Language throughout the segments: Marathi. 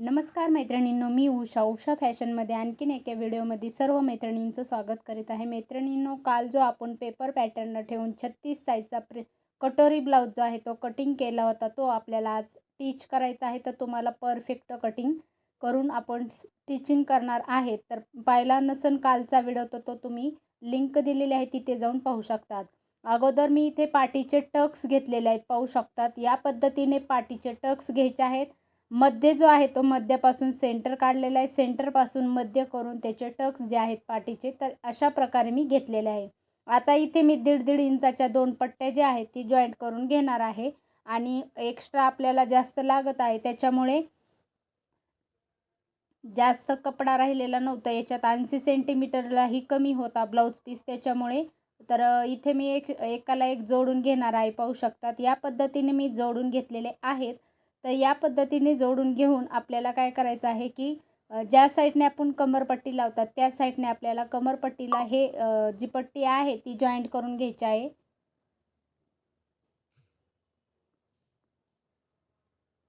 नमस्कार मैत्रिणींनो मी उषा. उषा फॅशनमध्ये आणखीन एका व्हिडिओमध्ये सर्व मैत्रिणींचं स्वागत करीत आहे. मैत्रिणींनो काल जो आपण पेपर पॅटर्न ठेवून छत्तीस साईजचा प्रे कटोरी ब्लाऊज जो आहे तो कटिंग केला होता तो आपल्याला आज टीच करायचा आहे. तर तुम्हाला परफेक्ट कटिंग करून आपण स्टिचिंग करणार आहे. तर पाहिला नसन कालचा व्हिडिओ तर तो तुम्ही लिंक दिलेली आहे तिथे जाऊन पाहू शकतात. अगोदर मी इथे पाठीचे टक्स घेतलेले आहेत पाहू शकतात. या पद्धतीने पाटीचे टक्स घ्यायचे आहेत. मध्य जो आहे तो मध्यापासून सेंटर काढलेला आहे. सेंटरपासून मध्य करून त्याचे टक्स जे आहेत पाठीचे तर अशा प्रकारे मी घेतलेले आहे. आता इथे मी दीड दीड इंचाच्या दोन पट्ट्या ज्या आहेत ती जॉईंट करून घेणार आहे. आणि एक्स्ट्रा आपल्याला जास्त लागत आहे त्याच्यामुळे जास्त कपडा राहिलेला नव्हता. याच्यात ऐंशी सेंटीमीटरलाही कमी होता ब्लाऊज पीस त्याच्यामुळे तर इथे मी एक एकाला एक जोडून घेणार आहे पाहू शकतात. या पद्धतीने मी जोडून घेतलेले आहेत. तर या पद्धतीने जोडून घेऊन आपल्याला काय करायचं आहे की ज्या साईडने आपण कमरपट्टी लावतात त्या साईडने आपल्याला कमरपट्टीला हे जी पट्टी आहे ती जॉईंट करून घ्यायची आहे.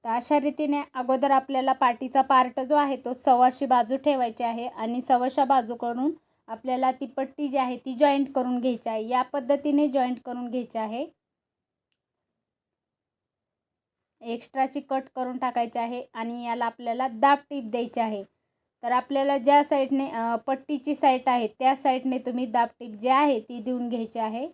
तर अशा रीतीने अगोदर आपल्याला पाठीचा पार्ट जो आहे तो सवाशी बाजू ठेवायची आहे आणि सव्वाशा बाजूकडून आपल्याला ती पट्टी जी आहे ती जॉईंट करून घ्यायची आहे. या पद्धतीने जॉईंट करून घ्यायची आहे. एक्स्ट्राची कट करून टाकायची आहे आणि याला आपल्याला दाब टीप द्यायची आहे. तर आपल्याला ज्या साईडने पट्टीची साईट आहे त्या साईडने तुम्ही दाब टीप जी आहे ती देऊन घ्यायची आहे.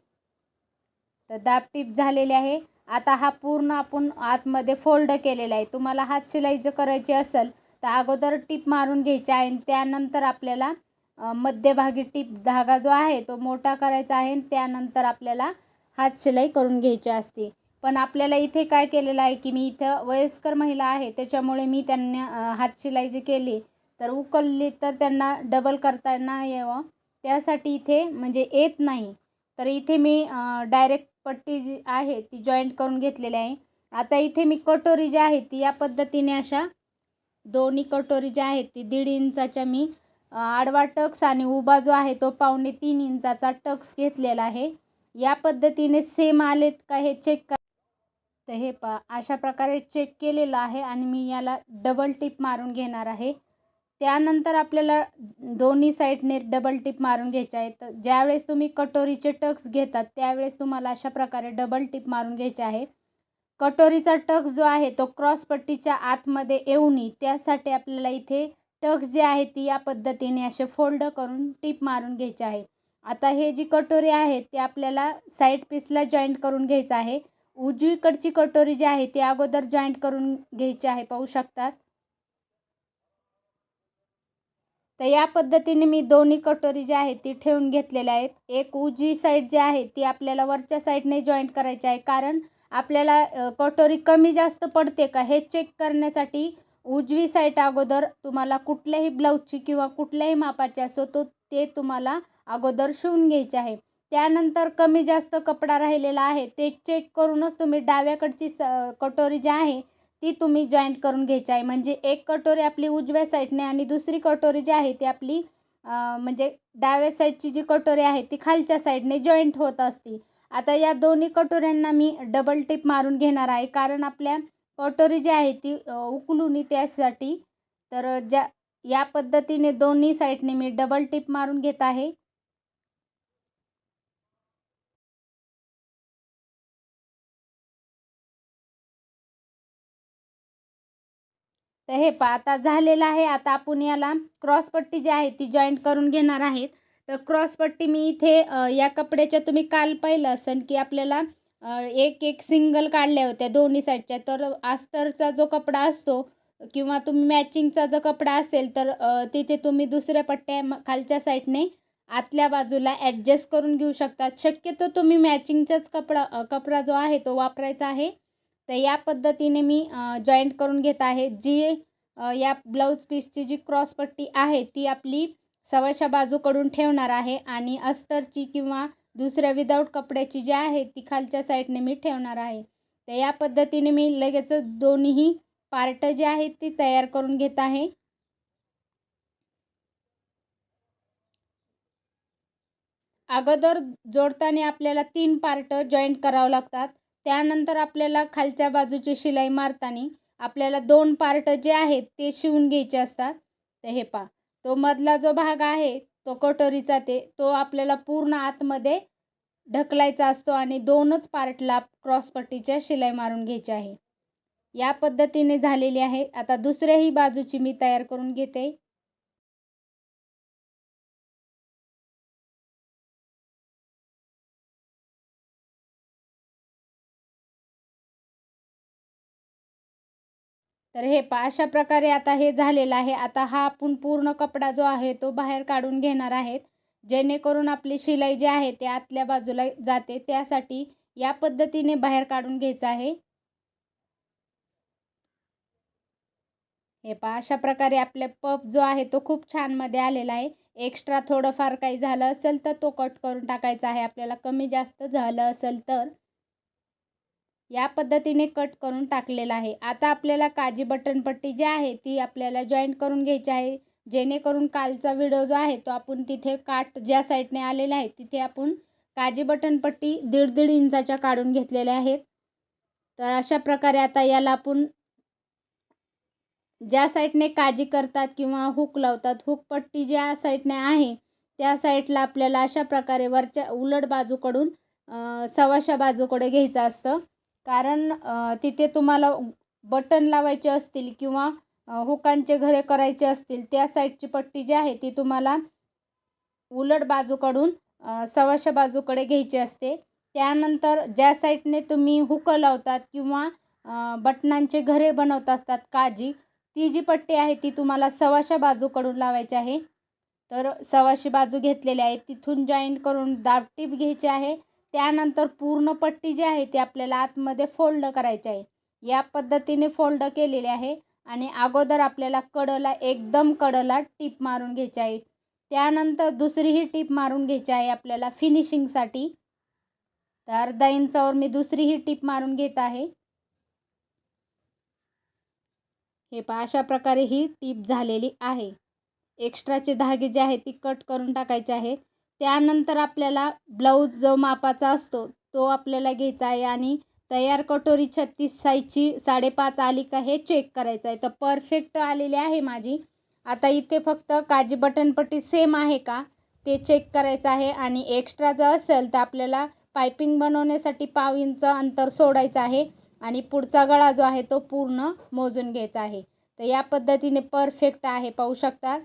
तर दाब टीप झालेली आहे. आता हा पूर्ण आपण आतमध्ये फोल्ड केलेला आहे. तुम्हाला हात शिलाई जर करायची असेल तर अगोदर टीप मारून घ्यायची आहे आणि त्यानंतर आपल्याला मध्यभागी टीप धागा जो आहे तो मोठा करायचा आहे आणि त्यानंतर आपल्याला हात शिलाई करून घ्यायची असते. पण आपल्याला इथे काय केलेलं आहे की मी इथं वयस्कर महिला आहे त्याच्यामुळे मी त्यांना हातशिलाई जी केली तर उकलली तर त्यांना डबल करता न यावं. त्यासाठी इथे म्हणजे येत नाही. तर इथे मी डायरेक्ट पट्टी जी आहे ती जॉईंट करून घेतलेली आहे. आता इथे मी कटोरी जी आहे ती या पद्धतीने अशा दोन्ही कटोरी ज्या आहेत ती दीड इंचाच्या मी आडवा टक्स आणि उभा जो आहे तो पावणे तीन इंचाचा टक्स घेतलेला आहे. या पद्धतीने सेम आलेत का हे चेक कर. तर हे पा अशा प्रकारे चेक केलेलं आहे आणि मी याला डबल टिप मारून घेणार आहे. त्यानंतर आपल्याला दोन्ही साईडने डबल टिप मारून घ्यायच्या आहे. तर ज्यावेळेस तुम्ही कटोरीचे टक्स घेतात त्यावेळेस तुम्हाला अशा प्रकारे डबल टिप मारून घ्यायचे आहे. कटोरीचा टक्स जो आहे तो क्रॉस पट्टीच्या आतमध्ये येऊ नये त्यासाठी आपल्याला इथे टक्स जे आहे ती या पद्धतीने असे फोल्ड करून टिप मारून घ्यायचे आहे. आता हे जी कटोरी आहे ती आपल्याला साईड पीसला जॉईंट करून घ्यायचं आहे. उजवीकडची कटोरी जी आहे ती अगोदर जॉईंट करून घ्यायची आहे पाहू शकतात? तर या पद्धतीने मी दोन्ही कटोरी जी आहे ती ठेवून घेतलेल्या आहेत. एक उजवी साईड जी आहे ती आपल्याला वरच्या साईडने जॉईंट करायची आहे कारण आपल्याला कटोरी कमी जास्त पडते का हे चेक करण्यासाठी उजवी साईड अगोदर तुम्हाला कुठल्याही ब्लाऊजची किंवा कुठल्याही मापाची असो तो ते तुम्हाला अगोदर शिवून घ्यायचे आहे. त्यानंतर कमी जास्त कपडा राहिलेला आहे. ते चेक करूनच तुम्ही डाव्याकडची स कटोरी जी आहे ती तुम्ही जॉईंट करून घ्यायची आहे. म्हणजे एक कटोरी आपली उजव्या साईडने आणि दुसरी कटोरी जी आहे ती आपली म्हणजे डाव्या साईडची जी कटोरी आहे ती खालच्या साईडने जॉईंट होत असते. आता या दोन्ही कटोऱ्यांना मी डबल टिप मारून घेणार आहे. कारण आपल्या कटोरी जी आहे ती उकलून त्यासाठी तर ज्या या पद्धतीने दोन्ही साईडने मी डबल टिप मारून घेत आहे. तर हे पा आता झालेलं आहे. आता आपण याला क्रॉसपट्टी जी आहे ती जॉईंट करून घेणार आहेत. तर क्रॉसपट्टी मी इथे या कपड्याच्या तुम्ही काल पाहिलं असेल की आपल्याला एक एक सिंगल काढल्या होत्या दोन्ही साईडच्या तर आस्तरचा जो कपडा असतो किंवा तुम्ही मॅचिंगचा जो कपडा असेल तर तिथे तुम्ही दुसऱ्या पट्ट्या खालच्या साईडने आतल्या बाजूला ॲडजस्ट करून घेऊ शकतात शक्यतो तुम्ही मॅचिंगचाच कपडा कपडा जो आहे तो वापरायचा आहे. तर या पद्धतीने मी जॉईंट करून घेत आहे. जी या ब्लाऊज पीसची जी क्रॉसपट्टी आहे ती आपली सव्वाशा बाजूकडून ठेवणार आहे आणि अस्तरची किंवा दुसऱ्या विदाऊट कपड्याची जी आहे ती खालच्या साईडने मी ठेवणार आहे. तर या पद्धतीने मी लगेच दोन्हीही पार्ट जे आहेत ती तयार करून घेत आहे. अगोदर जोडताना आपल्याला तीन पार्ट जॉईंट करावं लागतात. त्यानंतर आपल्याला खालच्या बाजूची शिलाई मारताना आपल्याला दोन पार्ट जे आहेत ते शिवून घ्यायचे असतात. तर हे पा तो मधला जो भाग आहे तो कटोरीचा ते तो आपल्याला पूर्ण आतमध्ये ढकलायचा असतो आणि दोनच पार्टला क्रॉसपट्टीच्या शिलाई मारून घ्यायची आहे. या पद्धतीने झालेली आहे. आता दुसऱ्याही बाजूची मी तयार करून घेते. तर हे पा अशा प्रकारे आता हे झालेलं आहे. आता हा आपण पूर्ण कपडा जो आहे तो बाहेर काढून घेणार आहेत. जेणेकरून आपली शिलाई जी आहे ते आतल्या बाजूला जाते. त्यासाठी या पद्धतीने बाहेर काढून घ्यायचं आहे. हे पहा अशा प्रकारे आपले पप जो आहे तो खूप छानमध्ये आलेला आहे. एक्स्ट्रा थोडंफार काही झालं असेल तर तो कट करून टाकायचा आहे. आपल्याला कमी जास्त झालं असेल तर. या पद्धतीने कट करून टाकलेला आहे. आता आपल्याला काजी बटनपट्टी जी आहे ती आपल्याला जॉईंट करून घ्यायची आहे. जेणेकरून कालचा व्हिडिओ जो आहे तो आपण तिथे काट ज्या साईडने आलेला आहे तिथे आपण काजी बटनपट्टी दीड दीड इंचाच्या काढून घेतलेल्या आहेत. तर अशा प्रकारे आता याला आपण ज्या साईडने काजी करतात किंवा हुक लावतात हुक पट्टी ज्या साईडने आहे त्या साईडला आपल्याला अशा प्रकारे वरच्या उलट बाजूकडून सवाशा बाजूकडे घ्यायचं असतं. कारण तिथे तुम्हाला बटन लावायचे असतील किंवा हुकांचे घरे करायचे असतील त्या साईडची पट्टी जी आहे ती तुम्हाला उलट बाजूकडून सवाशा बाजूकडे घ्यायची असते. त्यानंतर ज्या साईडने तुम्ही हुकं लावतात किंवा बटनांचे घरे बनवत असतात काजी ती जी पट्टी आहे ती तुम्हाला सवाशा बाजूकडून लावायची आहे. तर सवाशी बाजू घेतलेली आहे तिथून जॉईंट करून दाबटीप घ्यायची आहे. त्यानंतर पूर्ण पट्टी जी आहे ती आपल्याला आतमध्ये फोल्ड करायची आहे. या पद्धतीने फोल्ड केलेले आहे आणि अगोदर आपल्याला कडला एकदम कडला टीप मारून घ्यायची आहे. त्यानंतर दुसरीही टीप मारून घ्यायची आहे आपल्याला फिनिशिंगसाठी तर अर्धा इंचावर मी दुसरीही टीप मारून घेत आहे. हे पहा अशा प्रकारे ही टीप झालेली आहे. एक्स्ट्राचे धागे जे आहेत ती कट करून टाकायचे आहेत. त्यानंतर आपल्याला ब्लाऊज जो मापाचा असतो तो आपल्याला घ्यायचा आहे आणि तयार कटोरी छत्तीस साईजची साडेपाच आली का हे चेक करायचं आहे. तर परफेक्ट आलेली आहे माझी. आता इथे फक्त काजी बटनपट्टी सेम आहे का ते चेक करायचं आहे आणि एक्स्ट्रा जर असेल तर आपल्याला पायपिंग बनवण्यासाठी पाव इंच अंतर सोडायचं आहे आणि पुढचा गळा जो आहे तो पूर्ण मोजून घ्यायचा आहे. तर या पद्धतीने परफेक्ट आहे पाहू शकता.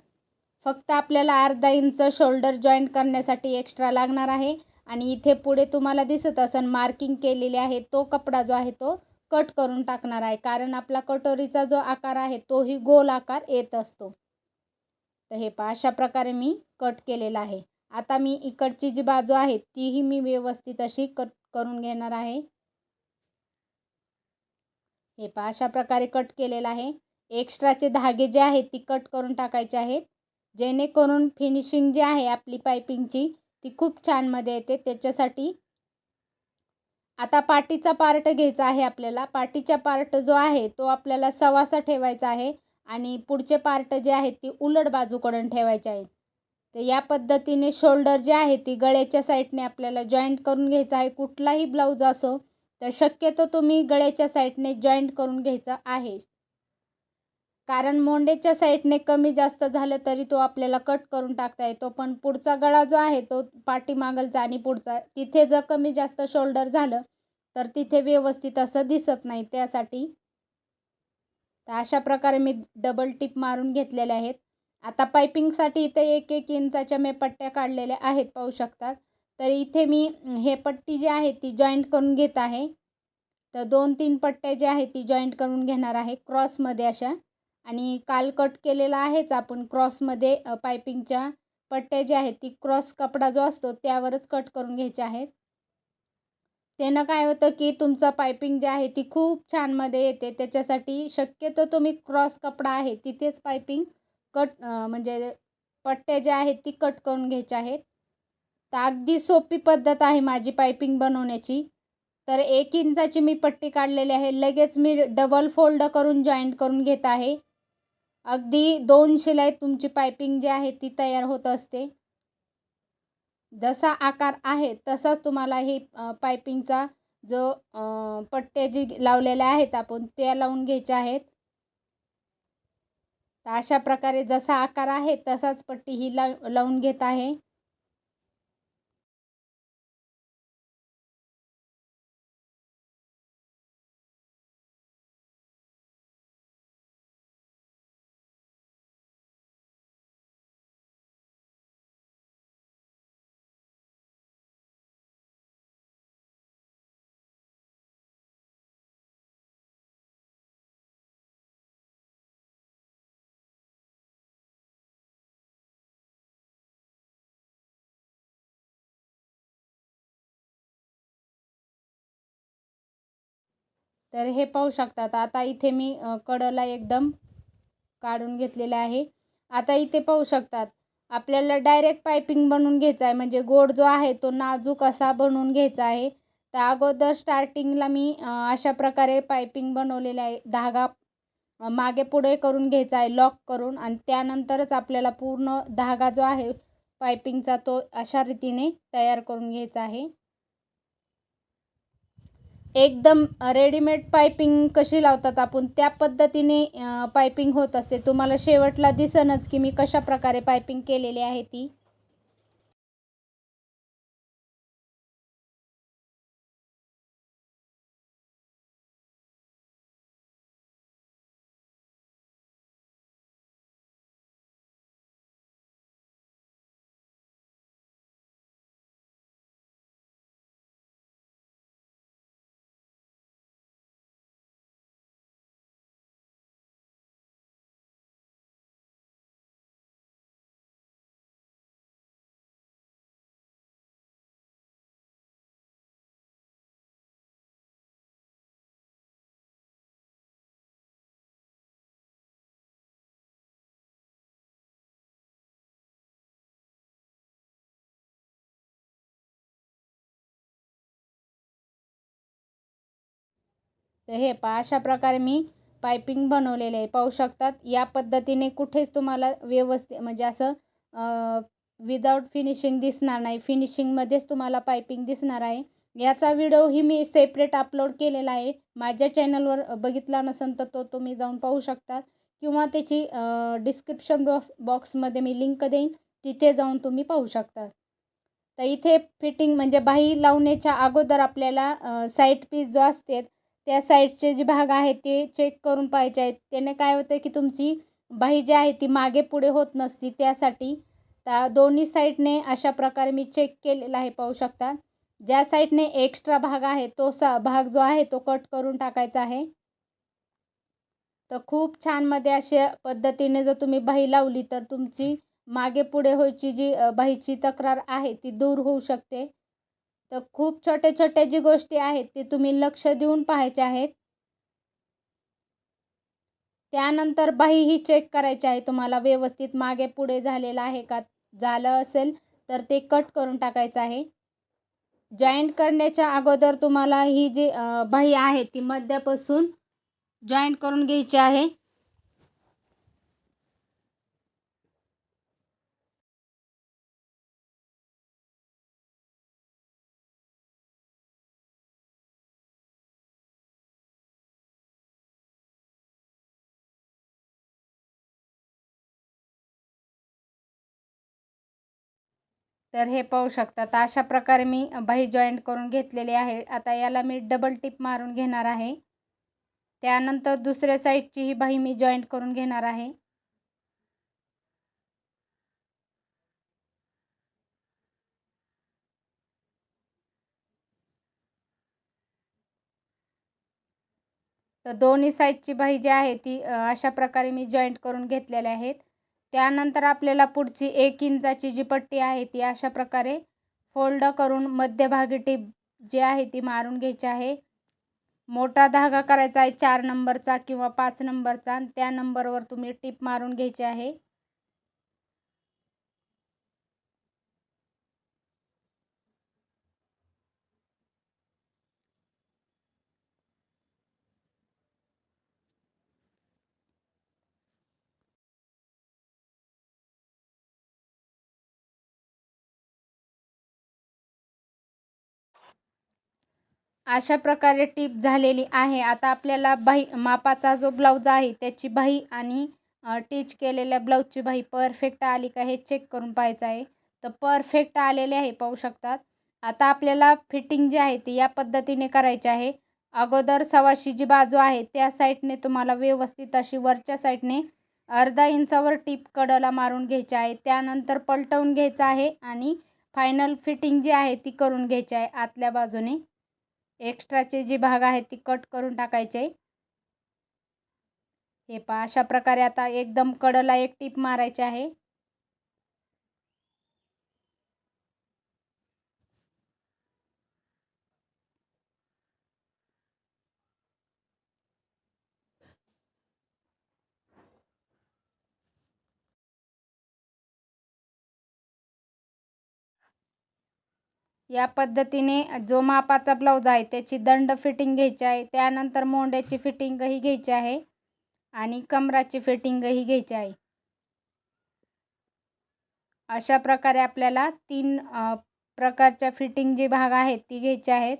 फक्त आपल्याला अर्धा इंच शोल्डर जॉईंट करण्यासाठी एक्स्ट्रा लागणार आहे. आणि इथे पुढे तुम्हाला दिसत असेल मार्किंग केलेली आहे तो कपडा जो आहे तो कट करून टाकणार आहे. कारण आपला कटोरीचा जो आकार आहे तोही गोल आकार येत असतो. तर हे पा अशा प्रकारे मी कट केलेला आहे. आता मी इकडची जी बाजू आहे तीही मी व्यवस्थित अशी कट करून घेणार आहे. हे पहा अशा प्रकारे कट केलेलं आहे. एक्स्ट्राचे धागे जे आहेत ती कट करून टाकायचे आहेत. जेणेकरून फिनिशिंग जी आहे आपली पायपिंगची ती खूप छानमध्ये येते. त्याच्यासाठी आता पाटीचा पार्ट घ्यायचा आहे आपल्याला. पाटीचा पार्ट जो आहे तो आपल्याला सवासा ठेवायचा आहे आणि पुढचे पार्ट जे आहेत ती उलट बाजूकडून ठेवायचे आहेत. तर या पद्धतीने शोल्डर जे आहे ती गळ्याच्या साईडने आपल्याला जॉईंट करून घ्यायचा आहे. कुठलाही ब्लाऊज असो तर शक्यतो तुम्ही गळ्याच्या साईडने जॉईंट करून घ्यायचा आहे. कारण मोंडेच्या साईडने कमी जास्त झालं तरी तो आपल्याला कट करून टाकता येतो. पण पुढचा गळा जो आहे तो पाठीमागलचा आणि पुढचा. तिथे जर कमी जास्त शोल्डर झालं तर तिथे व्यवस्थित असं दिसत नाही. त्यासाठी तर अशा प्रकारे मी डबल टिप मारून घेतलेले आहेत. आता पायपिंगसाठी इथे एक एक इंचाच्या मी पट्ट्या काढलेल्या आहेत पाहू शकतात. तर इथे मी हे पट्टी जी आहे ती जॉईंट करून घेत आहे. तर दोन तीन पट्ट्या ज्या आहेत ती जॉईंट करून घेणार आहे क्रॉसमध्ये अशा. आणि काल कट केलेला आहेच आपण क्रॉसमध्ये पायपिंगच्या पट्ट्या ज्या आहेत ती क्रॉस कपडा जो असतो त्यावरच कट करून घ्यायचे आहेत. त्यानं काय होतं की तुमचं पायपिंग जे आहे ती खूप छानमध्ये येते. त्याच्यासाठी शक्यतो तुम्ही क्रॉस कपडा आहे तिथेच पायपिंग कट म्हणजे पट्ट्या ज्या आहेत ती कट करून घ्यायच्या आहेत. तर अगदी सोपी पद्धत आहे माझी पायपिंग बनवण्याची. तर एक इंचाची मी पट्टी काढलेली आहे. लगेच मी डबल फोल्ड करून जॉईंट करून घेत आहे. अगदी दोन शिलाईत तुमची पायपिंग जी आहे ती तयार होत असते. जसा आकार आहे तसाच तुम्हाला हे पायपिंगचा जो पट्टे जी लावलेल्या आहेत आपण त्या लावून घ्यायच्या आहेत. तर अशा प्रकारे जसा आकार आहे तसाच पट्टी ही लाव लावून घेत आहे. तर हे पाहू शकतात. आता इथे मी कडला एकदम काढून घेतलेलं आहे. आता इथे पाहू शकतात. आपल्याला डायरेक्ट पायपिंग बनवून घ्यायचा आहे. म्हणजे गोड जो आहे तो नाजूक असा बनवून घ्यायचा आहे. तर अगोदर स्टार्टिंगला मी अशा प्रकारे पायपिंग बनवलेले आहे. धागा मागे पुढे करून घ्यायचा आहे. लॉक करून आणि त्यानंतरच आपल्याला पूर्ण धागा जो आहे पायपिंगचा तो अशा रीतीने तयार करून घ्यायचा आहे. एकदम रेडीमेड पायपिंग कशी लावतात आपण त्या पद्धतीने पायपिंग होत असते. तुम्हाला शेवटला दिसनच की मी कशा प्रकारे पायपिंग केलेली आहे ती. तर हे पहा अशा प्रकारे मी पायपिंग बनवलेले आहे. पाहू शकतात या पद्धतीने कुठेच तुम्हाला व्यवस्थित म्हणजे असं विदाऊट फिनिशिंग दिसणार नाही. फिनिशिंगमध्येच तुम्हाला पायपिंग दिसणार आहे. याचा व्हिडिओही मी सेपरेट अपलोड केलेला आहे. माझ्या चॅनलवर बघितला नसेल तर तो तुम्ही जाऊन पाहू शकता. किंवा त्याची डिस्क्रिप्शन बॉक्स बॉक्समध्ये मी लिंक देईन. तिथे जाऊन तुम्ही पाहू शकता. तर इथे फिटिंग म्हणजे बाही लावण्याच्या अगोदर आपल्याला साईड पीस जो असते त्या साईडचे जे भाग आहेत ते चेक करून पाहिजे आहेत. त्याने काय होतं की तुमची बाही जी आहे ती मागे पुढे होत नसती. त्यासाठी त्या दोन्ही साईडने अशा प्रकारे मी चेक केलेला आहे पाहू शकता. ज्या साईडने एक्स्ट्रा भाग आहे तो सा भाग जो आहे तो कट करून टाकायचा आहे. तर खूप छानमध्ये अशा पद्धतीने जर तुम्ही बाही लावली तर तुमची मागे पुढे व्हायची जी बाहीची तक्रार आहे ती दूर होऊ शकते. तर खूप छोट्या छोट्या जी गोष्टी आहेत ते तुम्ही लक्ष देऊन पाहायच्या आहेत. त्यानंतर बाही ही चेक करायची आहे तुम्हाला व्यवस्थित मागे पुढे झालेलं आहे का झालं असेल तर ते कट करून टाकायचं आहे. जॉईंट करण्याच्या अगोदर तुम्हाला ही जी बाही आहे ती मध्यापासून जॉईंट करून घ्यायची आहे. तर हे पाहू शकतात अशा प्रकारे मी बाही जॉईंट करून घेतलेली आहे. आता याला मी डबल टिप मारून घेणार आहे. त्यानंतर दुसऱ्या साईडची ही बाही मी जॉईंट करून घेणार आहे. तर दोन्ही साईडची बाही जी आहे ती अशा प्रकारे मी जॉईंट करून घेतलेल्या आहेत. त्यानंतर आपल्याला पुढची एक इंचाची जी पट्टी आहे ती अशा प्रकारे फोल्ड करून मध्यभागी टीप जी आहे ती मारून घ्यायची आहे. मोठा धागा करायचा आहे चार नंबरचा किंवा पाच नंबरचा आणि त्या नंबरवर तुम्ही टीप मारून घ्यायची आहे. अशा प्रकारे टीप झालेली आहे. आता आपल्याला बाही मापाचा जो ब्लाऊज आहे त्याची बाही आणि टीच केलेल्या ब्लाऊजची बाही परफेक्ट आली का हे चेक करून पाहायचं आहे. तर परफेक्ट आलेले आहे पाहू शकतात. आता आपल्याला फिटिंग जी आहे ती या पद्धतीने करायची आहे. अगोदर सवाशी जी बाजू आहे त्या साईडने तुम्हाला व्यवस्थित अशी वरच्या साईडने अर्धा इंचावर टीप कडला मारून घ्यायची आहे. त्यानंतर पलटवून घ्यायचं आहे आणि फायनल फिटिंग जी आहे ती करून घ्यायची आहे आतल्या बाजूने. एक्स्ट्राचे जे भाग आहेत ती कट करून टाकायचे. हे पहा अशा प्रकारे आता एकदम कडला एक टीप मारायची आहे. या पद्धतीने जो मापाचा ब्लाऊज आहे त्याची दंड फिटिंग घ्यायची आहे. त्यानंतर मोंड्याची फिटिंगही घ्यायची आहे आणि कमराची फिटिंगही घ्यायची आहे. अशा प्रकारे आपल्याला तीन प्रकारच्या फिटिंग जे भाग आहेत ती घ्यायची आहेत.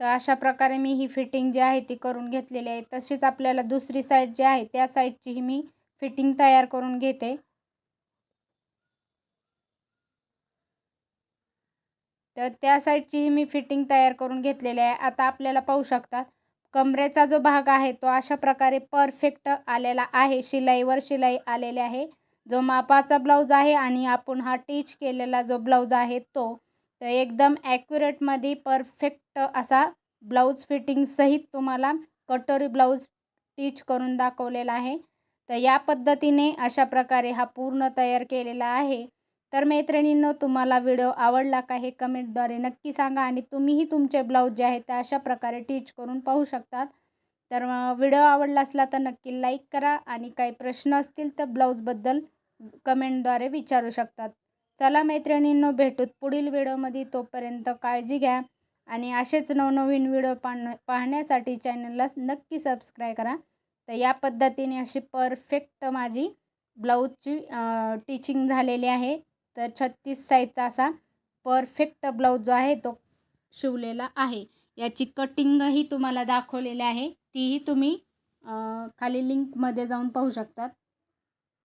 तर अशा प्रकारे मी ही फिटिंग जी आहे ती करून घेतलेली आहे. तशीच आपल्याला दुसरी साईड जी आहे त्या साईडचीही मी फिटिंग तयार करून घेते. तर त्या साईडचीही मी फिटिंग तयार करून घेतलेली आहे. आता आपल्याला पाहू शकता कमरेचा जो भाग आहे तो अशा प्रकारे परफेक्ट आलेला आहे. शिलाईवर शिलाई आलेली आहे. जो मापाचा ब्लाऊज आहे आणि आपण हा टीच केलेला जो ब्लाऊज आहे तो तर एकदम ॲक्युरेटमध्ये परफेक्ट असा ब्लाऊज फिटिंगसहित तुम्हाला कटोरी ब्लाऊज टीच करून दाखवलेला आहे. तर या पद्धतीने अशा प्रकारे हा पूर्ण तयार केलेला आहे. तर मैत्रिणींनो तुम्हाला व्हिडिओ आवडला का हे कमेंटद्वारे नक्की सांगा आणि तुम्हीही तुमचे ब्लाऊज जे आहेत ते अशा प्रकारे टीच करून पाहू शकतात. तर व्हिडिओ आवडला असला तर नक्की लाईक करा आणि काही प्रश्न असतील तर ब्लाऊजबद्दल कमेंटद्वारे विचारू शकतात. चला मैत्रिणींनो भेटूत पुढील व्हिडिओमध्ये. तोपर्यंत काळजी घ्या आणि असेच नवनवीन व्हिडिओ पाहण पाहण्यासाठी चॅनलला नक्की सबस्क्राईब करा. तर या पद्धतीने अशी परफेक्ट माझी ब्लाऊजची टीचिंग झालेली आहे. तर छत्तीस साईजचा असा परफेक्ट ब्लाऊज जो आहे तो शिवलेला आहे. याची कटिंगही तुम्हाला दाखवलेली आहे. तीही तुम्ही खाली लिंकमध्ये जाऊन पाहू शकतात.